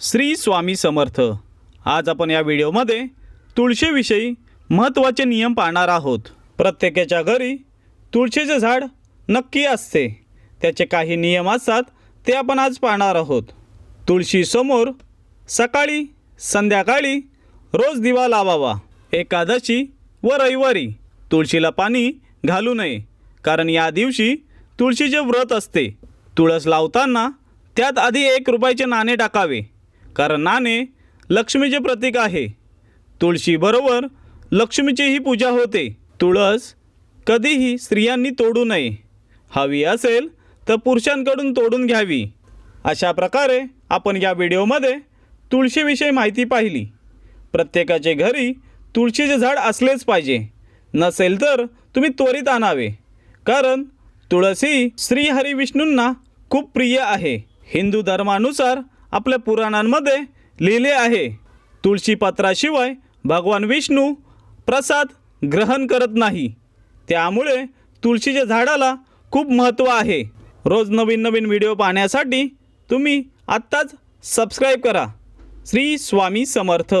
श्री स्वामी समर्थ. आज आपण या व्हिडिओमध्ये तुळशीविषयी महत्त्वाचे नियम पाहणार आहोत. प्रत्येकाच्या घरी तुळशीचे झाड नक्की असते. त्याचे काही नियम असतात ते आपण आज पाहणार आहोत. तुळशीसमोर सकाळी संध्याकाळी रोज दिवा लावावा. एकादशी व रविवारी तुळशीला पाणी घालू नये. कारण या दिवशी तुळशीचे व्रत असते. तुळस लावताना त्यात आधी एक रुपयाचे नाणे टाकावे. कारण नाणे लक्ष्मीचे प्रतीक आहे. तुळशीबरोबर लक्ष्मीचीही पूजा होते. तुळस कधीही स्त्रियांनी तोडू नये. हवी असेल तर पुरुषांकडून तोडून घ्यावी. अशा प्रकारे आपण या व्हिडिओमध्ये तुळशीविषयी माहिती पाहिली. प्रत्येकाचे घरी तुळशीचे झाड असलेच पाहिजे. नसेल तर तुम्ही त्वरित आणावे. कारण तुळस ही श्रीहरी विष्णूंना खूप प्रिय आहे. हिंदू धर्मानुसार आपल्या पुराणांमध्ये लिहिले आहे. तुळशीपत्राशिवाय भगवान विष्णू प्रसाद ग्रहण करत नाही. त्यामुळे तुळशीच्या झाडाला खूप महत्त्व आहे. रोज नवीन नवीन व्हिडिओ पाहण्यासाठी तुम्ही आत्ताच सबस्क्राईब करा. श्री स्वामी समर्थ.